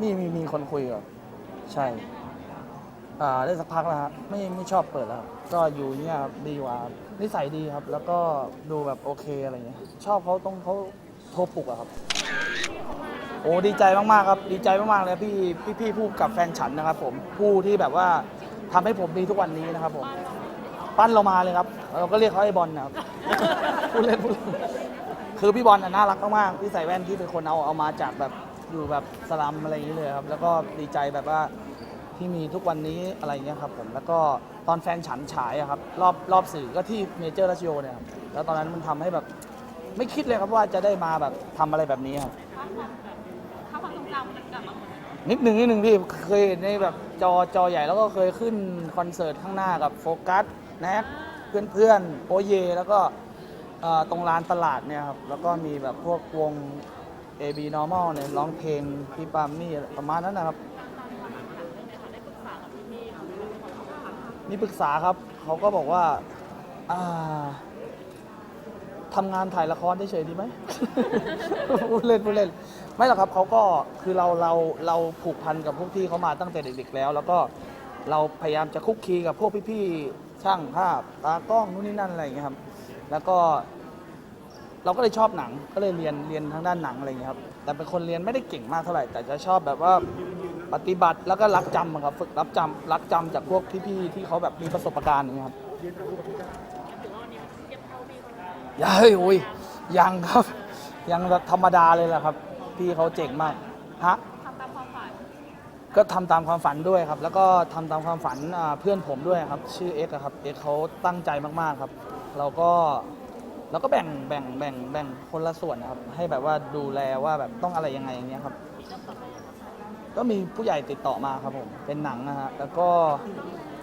มีมีมีคนคุยกับใช่ อ่าได้สักพักแล้วครับไม่ไม่ชอบเปิดแล้วครับก็อยู่เงี้ยครับดีกว่าครับนิสัยดีครับ แล้วก็ดูแบบโอเคอะไรเงี้ยชอบเขาต้องเขาโทรปลุกอะครับ โอ้ดีใจมากๆครับ ดีใจมากๆเลยพี่พี่พี่พูดกับแฟนฉันนะครับ ผมผู้ที่แบบว่าทำให้ผมมีทุกวันนี้นะครับ ผม ปั้นเรามาเลยครับ เราก็เรียกเขาไอ้บอลนะครับ พูดเล่นพูดเล่นคือพี่บอลน่ะน่ารักมากๆพี่ใส่แว่นที่เป็นคนเอาเอามาจากแบบ อยู่แบบสลัมอะไรอย่างนี้เลยครับ แล้วก็ดีใจแบบว่าที่มีทุกวันนี้อะไรอย่างเงี้ยครับผม แล้วก็ตอนแฟนฉันฉายอะครับรอบรอบสื่อก็ที่เมเจอร์รัชโยเนี่ยครับ แล้วตอนนั้นมันทำให้แบบไม่คิดเลยครับว่าจะได้มาแบบทำอะไรแบบนี้ครับถ้าความทรงจำมันกลับมาหมดเลยนิดหนึ่งนิดหนึ่งพี่เคยเห็นในแบบจอจอใหญ่แล้วก็เคยขึ้นคอนเสิร์ตข้างหน้ากับโฟกัสแน็กเพื่อนเพื่อนๆโอเย แล้วก็เอ่อตรงลานตลาดเนี่ยครับแล้วก็มีแบบพวกวง AB Normal เนี่ยร้องเพลงพี่ปามมี่ประมาณนั้นนะครับมีปรึกษาครับเขาก็บอกว่าอ่าทำงานถ่ายละครเฉยๆดีไหม พูดเล่นพูดเล่น ไม่หรอกครับเขาก็คือเราเราเราผูกพันกับพวกพี่เขามาตั้งแต่เด็กๆแล้ว แล้วก็เราพยายามจะคุกคีกับพวกพี่ๆช่างภาพตากล้องนู่นนี่นั่นอะไรอย่างเงี้ยครับ แล้วก็ เราก็เลยชอบหนังก็เลยเรียนเรียนทางด้านหนังอะไรอย่างเงี้ยครับแต่เป็นคนเรียนไม่ได้เก่งมากเท่าไหร่ แต่จะชอบแบบว่าปฏิบัติแล้วก็รักจำอะครับฝึกรับจำรักจำจากพวกพี่ๆที่เขาแบบมีประสบการณ์อย่างเงี้ยครับยังเฮ้ยโอ้ยยังครับ ยังแบบธรรมดาเลยแหละครับ พี่เขาเจ๋งมากฮะ ทำตามความฝันก็ทำตามความฝันด้วยครับ แล้วก็ทำตามความฝันอ่าเพื่อนผมด้วยครับ ชื่อเอ็กซ์อะครับเอ็กซ์เขาตั้งใจมากๆครับ เราก็ เราก็แบ่งแบ่งแบ่งแบ่งคนละส่วนนะครับ ให้แบบว่าดูแลว่าแบบต้องอะไรยังไงอย่างเงี้ยครับ ก็มีผู้ใหญ่ติดต่อมาครับผม เป็นหนังนะฮะ แล้วก็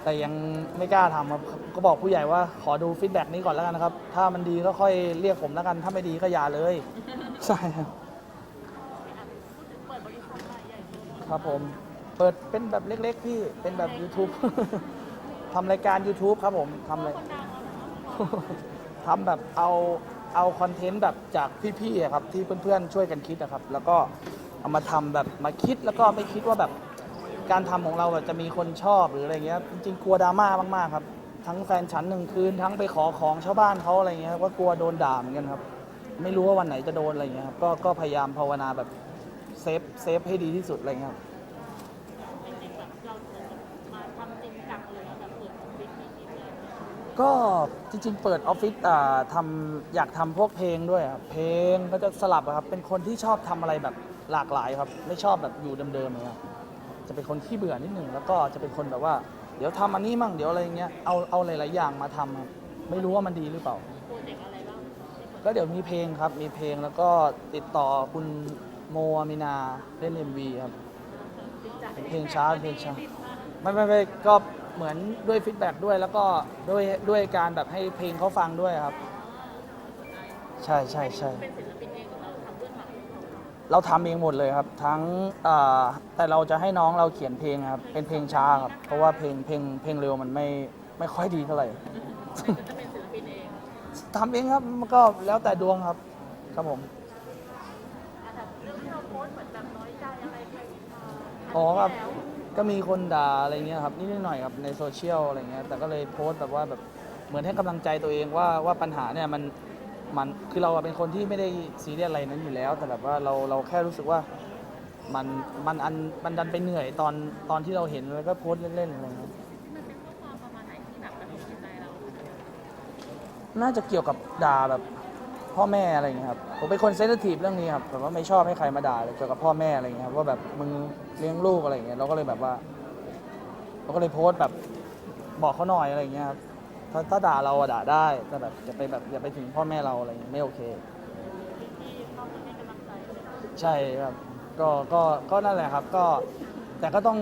แต่ยังไม่กล้าทำครับ ก็บอกผู้ใหญ่ว่าขอดูฟีดแบ็กนี้ก่อนแล้วกันนะครับ ถ้ามันดีก็ค่อยเรียกผมแล้วกัน ถ้าไม่ดีก็อย่าเลย ใช่ครับครับผม เปิดเป็นแบบเล็ก ๆ พี่ เป็นแบบ YouTube ทำรายการ YouTube ครับผมทำเลย คนดังแล้วนะทำแบบเอาเอาคอนเทนต์แบบจากพี่ๆอะครับที่เพื่อนๆช่วยกันคิดอะครับ แล้วก็เอามาทำแบบมาคิดแล้วก็ไม่คิดว่าแบบการทำของเราแบบจะมีคนชอบหรืออะไรเงี้ยจริงๆกลัวดราม่ามากๆครับ ทั้งแฟนฉันหนึ่งคืนทั้งไปขอของชาวบ้านเขาอะไรเงี้ยครับก็กลัวโดนด่าเหมือนกันครับ ไม่รู้ว่าวันไหนจะโดนอะไรเงี้ยครับก็ก็พยายามภาวนาแบบเซฟเซฟให้ดีที่สุดอะไรเงี้ยครับ จริงๆแบบเราเหมือนแบบมาทำจริงจังเลยนะแบบเปิดบิสเนสเลย ก็จริงๆ เปิดออฟฟิศอ่าทำอยากทำพวกเพลงด้วยครับเพลงก็จะสลับอะครับ เป็นคนที่ชอบทำอะไรแบบหลากหลายครับ ไม่ชอบแบบอยู่เดิมๆเลยครับจะเป็นคนขี้เบื่อนิดหนึ่งแล้วก็จะเป็นคนแบบว่า เดี๋ยวทำอันนี้มั่งเดี๋ยวอะไรอย่างเงี้ยเอาเอาหลายๆอย่างมาทำครับไม่รู้ว่ามันดีหรือเปล่า โปรเจกต์อะไรบ้างก็เดี๋ยวมีเพลงครับ มีเพลงแล้วก็ติดต่อคุณโมอามินาเล่น MV ครับจริงจังเป็นเพลงช้าเป็นเพลงช้า ไม่ไม่ไม่ก็ เหมือนด้วยฟีดแบ็กด้วยแล้วก็ด้วยด้วยการแบบให้เพลงเขาฟังด้วยครับ ใช่ใช่ใช่เป็นศิลปินเองหรือเราทำเบื้องหลังเราทำเองหมดเลยครับ ทั้งอ่าแต่เราจะให้น้องเราเขียนเพลงครับเป็นเพลงช้าครับเพราะว่าเพลงเพลงเพลงเร็วมันไม่ไม่ค่อยดีเท่าไหร่ก็จะเป็นศิลปินเองทำเองครับมันก็แล้วแต่ดวงครับ ครับผมอะแต่เรื่องที่เราโพสต์เหมือนแบบน้อยใจอะไรใครมาอ๋อครับแล้ว ก็มีคนด่าอะไรเงี้ยครับนิดๆหน่อยๆครับในโซเชียลอะไรเงี้ยแต่ก็เลยโพสต์แบบว่าแบบเหมือนให้กำลังใจตัวเองว่าว่าปัญหาเนี่ยมันมันคือเราอะเป็นคนที่ไม่ได้ซีเรียสอะไรนั้นอยู่แล้ว แต่แบบว่าเราเราแค่รู้สึกว่ามันมันอันมันดันไปเหนื่อยตอนตอนที่เราเห็นแล้วก็โพสต์เล่นๆอะไรเงี้ย มันเป็นข้อความประมาณไหนที่แบบกระทบจิตใจเรา น่าจะเกี่ยวกับด่าแบบ พ่อแม่อะไรเงี้ยครับผมเป็นคนเซนซิทีฟเรื่องนี้ครับแบบว่าไม่ชอบให้ใครมาด่าเลยเกี่ยวกับพ่อแม่อะไรเงี้ยครับว่าแบบมึงเลี้ยงลูกอะไรเงี้ยเราก็เลยแบบว่า เราก็เลยโพสต์แบบบอกเขาหน่อยอะไรเงี้ยครับถ้าถ้าด่าเราอะด่าได้แต่แบบอย่าไปแบบอย่าไปถึงพ่อแม่เราอะไรอย่างเงี้ยไม่โอเค ที่เข้ามาให้กำลังใจใช่ครับ ก็ ก็ ก็นั่นแหละครับ ก็ แต่ก็ต้อง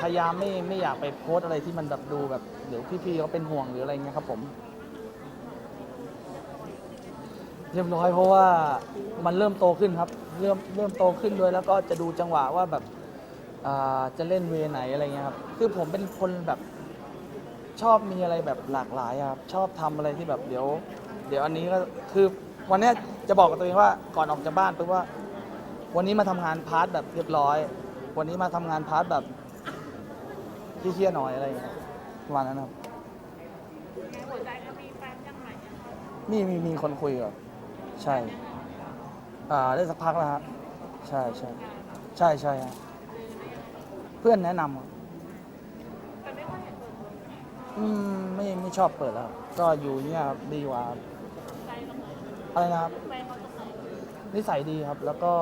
พยายามไม่ ไม่อยากไปโพสต์อะไรที่มันแบบดูแบบ เดี๋ยวพี่ๆเขาเป็นห่วงหรืออะไรเงี้ยครับผม เรียบร้อยเพราะว่ามันเริ่มโตขึ้นครับ เริ่มเริ่มโตขึ้นด้วยแล้วก็จะดูจังหวะว่าแบบอ่าจะเล่นเวไหนอะไรเงี้ยครับ คือผมเป็นคนแบบชอบมีอะไรแบบหลากหลายอะครับชอบทำอะไรที่แบบเดี๋ยว เดี๋ยวอันนี้ก็คือวันเนี้ยจะบอกกับตัวเองว่าก่อนออกจากบ้านปุ๊บว่า วันนี้มาทำงานพาร์ทแบบเรียบร้อย วันนี้มาทำงานพาร์ทแบบที่เครียดๆหน่อยอะไรอย่างเงี้ยประมาณนั้นครับ ในหัวใจก็มีแฟนยังใหม่อะมีมีมีคนคุยกับ ใช่ อ่าได้สักพักแล้วฮะใช่ใช่ใช่ใช่ฮะเพื่อนแนะนำครับอืมไม่ไม่ชอบเปิดแล้วครับก็อยู่เงี้ยครับดีกว่าครับอะไรนะครับ นิสัยดีครับ แล้วก็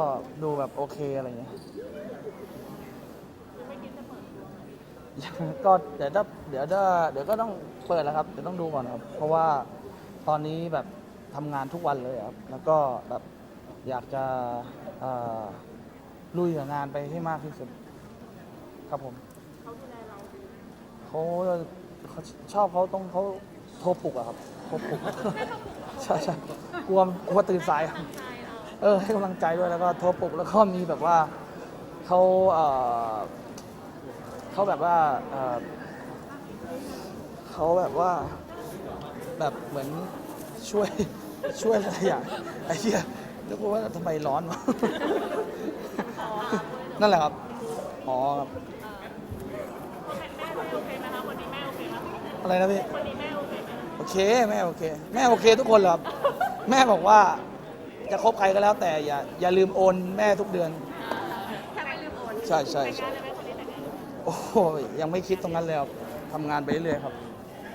ดูแบบโอเคอะไรเงี้ยยังก็เดี๋ยวถ้าเดี๋ยวถ้าเดี๋ยวก็ต้องเปิดแล้วครับเดี๋ยวต้องดูก่อนครับ เพราะว่าตอนนี้แบบ ทำงานทุกวันเลยครับ แล้วก็แบบอยากจะเอ่อลุยกับงานไปให้มากที่สุด ครับผมเขาดูแลเราดีเขาเขาชอบเขาต้องเขาโทรปลุกอะครับโทรปลุกใช่ใช่กลัวกลัวตื่นสายครับใจเราเออให้กำลังใจด้วยแล้วก็โทรปลุกแล้วก็มีแบบว่าเขาเออเขาแบบว่าเออเขาแบบว่าแบบเหมือนช่วย ช่วยอะไรอย่างไอ้เหี้ยแล้วกูว่าทำไมร้อนวะ นั่นแหละครับ อ๋อครับแม่แม่โอเคไหมคะวันนี้แม่โอเคไหมอะไรนะพี่วันนี้แม่โอเคไหมโอเคแม่โอเค แม่โอเคทุกคนเลยครับ แม่บอกว่าจะคบใครก็แล้วแต่อย่าอย่าลืมโอนแม่ทุกเดือนแค่ไม่ลืมโอนใช่ใช่แต่งใช่งานได้ไหมคนนี้แต่งงาน โอ้โหยังไม่คิดตรงนั้นเลยครับทำงานไปเรื่อยๆครับ